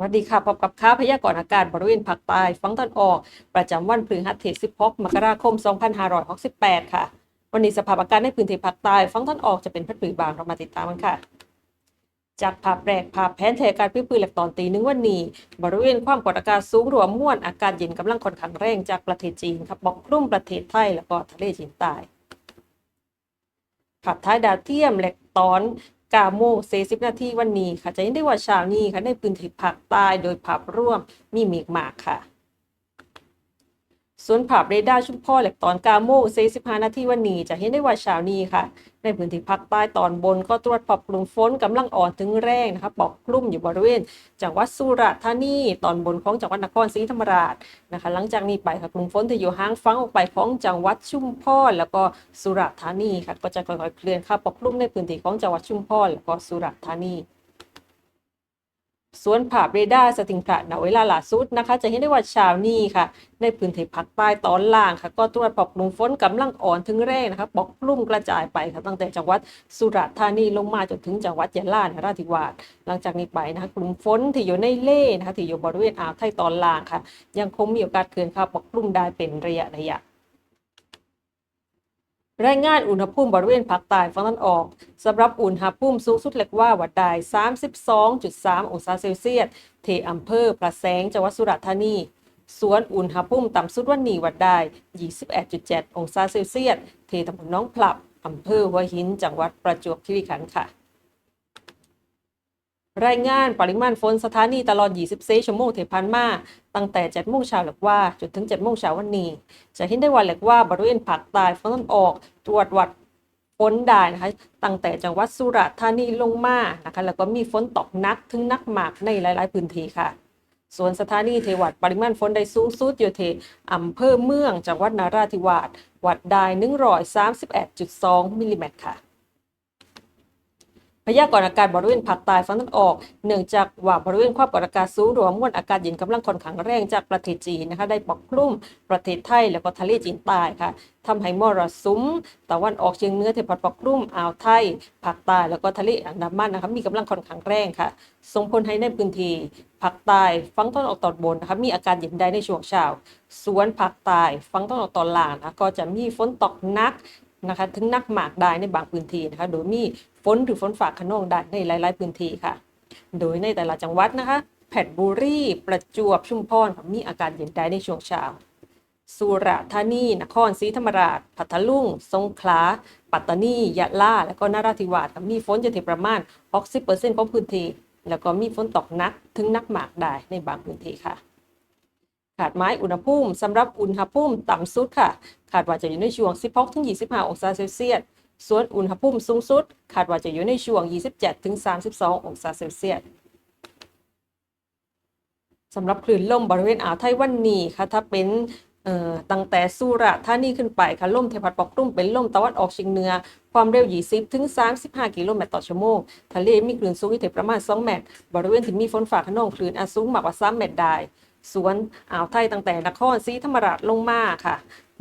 สวัสดีค่ะ พบกับข่าวพยากรณ์อากาศบริเวณภาคใต้ฝั่งตะวันออก ประจำวันพฤหัสที่16มกราคม 2568 ค่ะ วันนี้สภาพอากาศในพื้นที่ภาคใต้ฝั่งตะวันออกจะเป็นพัดผือบางเรามาติดตามกันค่ะ จากภาพแรกภาพแผนเทการพื้นปืนแหลกตอนตีหนึ่งวันนี้ บริเวณความกดอากาศสูงรวมม่วนอากาศเย็นกำลังค่อนข้างแรงจากประเทศจีนครับปกคลุมประเทศไทยแล้วก็ทะเลจีนใต้ภาพท้ายดาวเทียมแหลกตอน กาโมเซสิบนาทีวันนี้ค่ะ จะเห็นได้ว่าเช้านี้ค่ะในพื้นที่ภาคใต้โดยภาพร่วมมีเมฆมากค่ะ ส่วนภาพเรดาร์ชุมพรแหลกตอน9โมง45นาทีวันนี้ จะเห็นได้ว่าเช้านี้ค่ะ ในพื้นที่ภาคใต้ตอนบนก็ตรวจพบกลุ่มฝนกำลังอ่อนถึงแรงนะคะปกคลุมอยู่บริเวณจังหวัดสุราษฎร์ธานีตอนบนของจังหวัดนครศรีธรรมราชนะคะ หลังจากนี้ไปค่ะกลุ่มฝนที่อยู่ห่างฟังออกไปของจังหวัดชุมพรแล้วก็สุราษฎร์ธานีค่ะก็จะค่อยๆเคลื่อนเข้าปกคลุมในพื้นที่ของจังหวัดชุมพรแล้วก็สุราษฎร์ธานี สวนภาพเรดาสติงพระณเวลาล่าสุดนะคะ จะเห็นได้ว่าเช้านี้ค่ะ ในพื้นที่ภาคใต้ตอนล่างค่ะ ก็ตรวจพบกลุ่มฝนกำลังอ่อนถึงแรงนะคะปกคลุมกระจายไปค่ะตั้งแต่จังหวัดสุราษฎร์ธานีลงมาจนถึงจังหวัดยะลานราธิวาสหลังจากนี้ไปนะคะกลุ่มฝนที่อยู่ในเล่นะคะที่อยู่บริเวณอ่าวไทยตอนล่างค่ะ ยังคงมีโอกาสเคลื่อนเข้าปกคลุมได้เป็นระยะระยะ รายงานอุณหภูมิบริเวณภาคใต้ฝั่งตะวันออกสำหรับอุณหภูมิสูงสุดเล็กว่าวัดได้ 32.3 องศาเซลเซียสเทอำเภอพระแสงจังหวัดสุราษฎร์ธานีส่วนอุณหภูมิต่ำสุดวันนี้วัดได้ 21.7 องศาเซลเซียสเทตำบลน้องพลับอำเภอหัวหินจังหวัดประจวบคีรีขันธ์ค่ะ รายงานปริมาณฝนสถานีตลอด 24 ชั่วโมงที่ผ่านมา ตั้งแต่7โมงเช้าหลักว่า จนถึง7โมงเช้าวันนี้ จะเห็นได้ว่าหลักว่าบริเวณภาคใต้ฝั่งตะวันออกตรวจวัดฝนได้นะคะ ตั้งแต่จังหวัดสุราษฎร์ธานีลงมานะคะ แล้วก็มีฝนตกหนักถึงนักมากในหลาย ๆ พื้นที่ค่ะ ส่วนสถานีเทวัดปริมาณฝนได้สูงสุดอยู่ที่อำเภอเมืองจังหวัดนาราธิวาสวัดได้131.2มิลลิเมตรค่ะ พยากรณ์อากาศบริเวณภาคใต้ฝั่งตะวันออก เนื่องจากว่าบริเวณความกดอากาศสูงรวมมวลอากาศเย็นกำลังค่อนข้างแรงจากประเทศจีนนะคะ ได้ปกคลุมประเทศไทยแล้วก็ทะเลจีนใต้ค่ะทำให้มรสุมตะวันออกเฉียงเหนือที่พัดปกคลุมอ่าวไทยภาคใต้แล้วก็ทะเลอันดามันนะคะมีกำลังค่อนข้างแรงค่ะส่งผลให้ในพื้นที่ภาคใต้ฝั่งตะวันออกตอนบนนะคะมีอากาศเย็นได้ในช่วงเช้าส่วนภาคใต้ฝั่งตะวันออกตอนล่างนะคะก็จะมีฝนตกหนัก นะคะถึงนักหมากได้ในบางพื้นที่นะคะโดยมีฝนหรือฝนฝากขนองได้ในหลาย ๆ พื้นที่ค่ะ โดยในแต่ละจังหวัดนะคะแผ่นบุรีประจวบชุมพรมีอากาศเย็นได้ในช่วงเช้าสุราษฎร์ธานี นครศรีธรรมราช พัทลุง สงขลา ปัตตานี ยะลา และก็นราธิวาสมีฝนจะถึงประมาณ 60%ของพื้นที่ แล้วก็มีฝนตกหนักถึงนักหมากได้ในบางพื้นที่ค่ะ ขาดไม้อุณหภูมิสำหรับอุณหภูมิต่ำสุดค่ะคาดว่าจะอยู่ในช่วง 16-25 องศาเซลเซียส ส่วนอุณหภูมิสูงสุดคาดว่าจะอยู่ในช่วง 27-32 องศาเซลเซียสสำหรับคลื่นลมบริเวณอ่าวไทยวันนี้ค่ะถ้าเป็นตั้งแต่สุราษฎร์ธานีขึ้นไปค่ะลมเทพัดปกคลุมเป็นลมตะวันออกเฉียงเหนือ ความเร็ว 20 ถึง 35 กิโลเมตรต่อชั่วโมง ทะเลมีคลื่นสูงอยู่ที่ประมาณ 2 เมตร บริเวณที่มีฝนฟ้าขนองคลื่นอาจสูงมากกว่า 3 เมตรได้ สวนอ่าวไทยตั้งแต่นครศรีธรรมราชลงมาค่ะ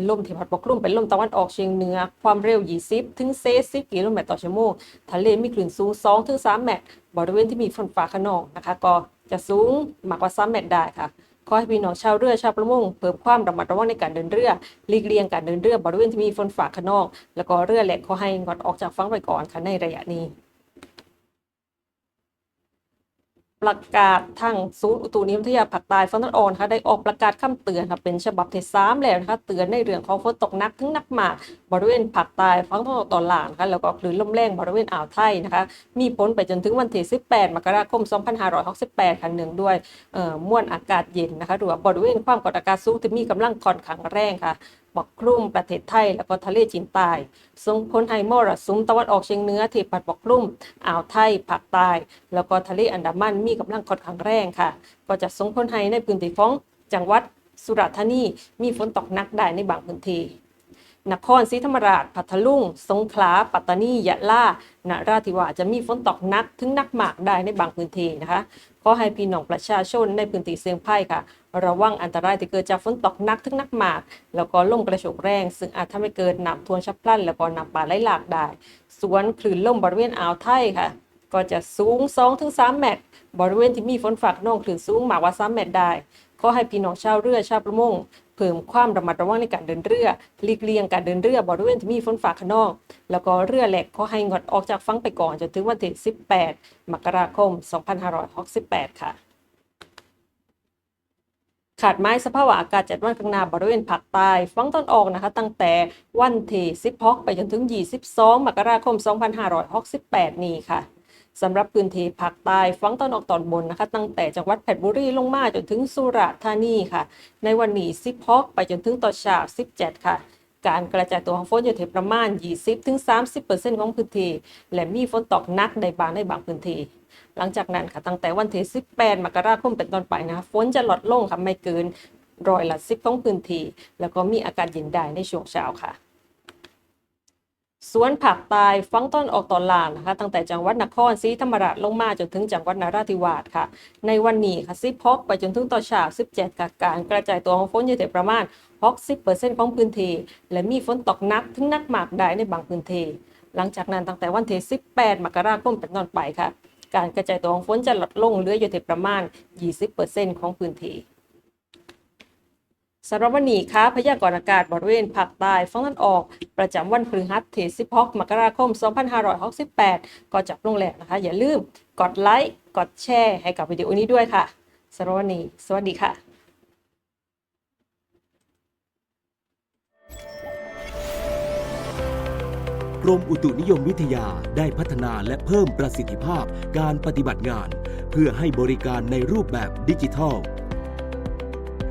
ลมที่พัดปกคลุมเป็นลมตะวันออกเฉียงเหนือ ความเร็ว 20 ถึง 40 กิโลเมตรต่อชั่วโมง ทะเลมีคลื่นสูง 2 ถึง 3 เมตร บริเวณที่มีฝนฟ้าขนองนะคะ ก็จะสูงมากกว่า 3 เมตรได้ค่ะ ขอให้พี่น้องชาวเรือชาวประมงเพิ่มความระมัดระวังในการเดินเรือหลีกเลี่ยงการเดินเรือบริเวณที่มีฝนฟ้าขนอง แล้วก็เรือเล็กขอให้งดออกจากฝั่งไปก่อนค่ะในระยะนี้ ประกาศทางศูนย์อุตุนิยมวิทยาภาคใต้ฝั่งตะวันออกนะคะได้ออกประกาศคำเตือนค่ะเป็นฉบับที่สามแล้วนะคะเตือนในเรื่องของฝนตกหนักถึงหนักมากบริเวณภาคใต้ฝั่งตะวันออกตอนล่างนะคะแล้วก็คลื่นลมแรงบริเวณอ่าวไทยนะคะ มีผลไปจนถึงวันที่ 18 มกราคม 2568ค่ะเนื่องด้วยเอ่อมวลอากาศเย็นนะคะหรือว่าบริเวณความกดอากาศสูงที่มีกำลังค่อนข้างแรงค่ะ ปกคลุมประเทศไทย แล้วก็ทะเลจีนใต้ส่งผลให้มรสุมตะวันออกเฉียงเหนือที่พัดปกคลุมอ่าวไทยภาคใต้แล้วก็ทะเลอันดามันมีกำลังค่อนข้างแรงค่ะ ก็จะส่งผลให้ในพื้นที่ของจังหวัดสุราษฎร์ธานีมีฝนตกหนักได้ในบางพื้นที่ นครศรีธรรมราช พัทลุง สงขลา ปัตตานี ยะลา นราธิวาสจะมีฝนตกหนักถึงหนักมากได้ในบางพื้นที่นะคะ ขอให้พี่น้องประชาชนในพื้นที่เสี่ยงภัยค่ะ ระวังอันตรายที่เกิดจากฝนตกหนักถึงหนักมาก แล้วก็ลมกระโชกแรง ซึ่งอาจทำให้เกิดน้ำท่วมฉับพลัน แล้วก็น้ำป่าไหลหลากได้ส่วนคลื่นลมบริเวณอ่าวไทยค่ะ ก็จะสูง 2-3 เมตร บริเวณที่มีฝนฟ้าขนองคลื่นสูงมากกว่า 3 เมตรได้ ขอให้พี่น้องชาวเรือชาวประมงเพิ่มความระมัดระวังในการเดินเรือหลีกเลี่ยงการเดินเรือบริเวณที่มีฝนฟ้าขนอง แล้วก็เรือแหลกขอให้งดออกจากฝั่งไปก่อนจนถึงวันที่ 18 มกราคม 2568 ค่ะขาดไม้สภาพอากาศจัดวันข้างหน้าบริเวณภาคใต้ฝั่งตอนออกนะคะ ตั้งแต่วันที่16ไปจนถึง 22 มกราคม 2568 นี้ค่ะ สำหรับพื้นที่ภาคใต้ฝั่งตอนออกตอนบนนะคะ ตั้งแต่จังหวัดเพชรบุรีลงมาจนถึงสุราษฎร์ธานีค่ะ ในวันนี้16ไปจนถึงต่อเช้า17 ค่ะ การกระจายตัวของฝนอยู่ที่ประมาณ 20-30%ของพื้นที่และมีฝนตกหนักในบางในบางพื้นที่หลังจากนั้นค่ะตั้งแต่วันที่18มกราคมเป็นต้นไปนะคะฝนจะลดลงค่ะไม่เกินร้อยละ10ของพื้นที่แล้วก็มีอากาศเย็นได้ในช่วงเช้าค่ะ สวนภาคใต้ฝั่งต้นออกตอนล่างนะคะ ตั้งแต่จังหวัดนครศรีธรรมราชลงมาจนถึงจังหวัดนราธิวาสค่ะ ในวันนี้ค่ะซิพกไปจนถึงต่อเช้า17ค่ะการกระจายตัวของฝนอยู่ที่ประมาณ 60%ของพื้นที่และมีฝนตกหนักถึงนักมากได้ในบางพื้นที่หลังจากนั้นตั้งแต่วันที่18มกราคมเป็นต้นไปค่ะ การกระจายตัวของฝนจะลดลงเหลืออยู่ที่ประมาณ 20%ของพื้นที่ สำหรับวันนี้ค่ะพยากรณ์อากาศบริเวณภาคใต้ฝั่งตะวันออก ประจำวันพฤหัสที่16มกราคม 2568 ก็จะลงแหล้วนะคะ อย่าลืมกดไลค์กดแชร์ให้กับวิดีโอนี้ด้วยค่ะสำหรับวันนี้ สวัสดีค่ะกรมอุตุนิยมวิทยาได้พัฒนาและเพิ่มประสิทธิภาพการปฏิบัติงาน เพื่อให้บริการในรูปแบบดิจิทัล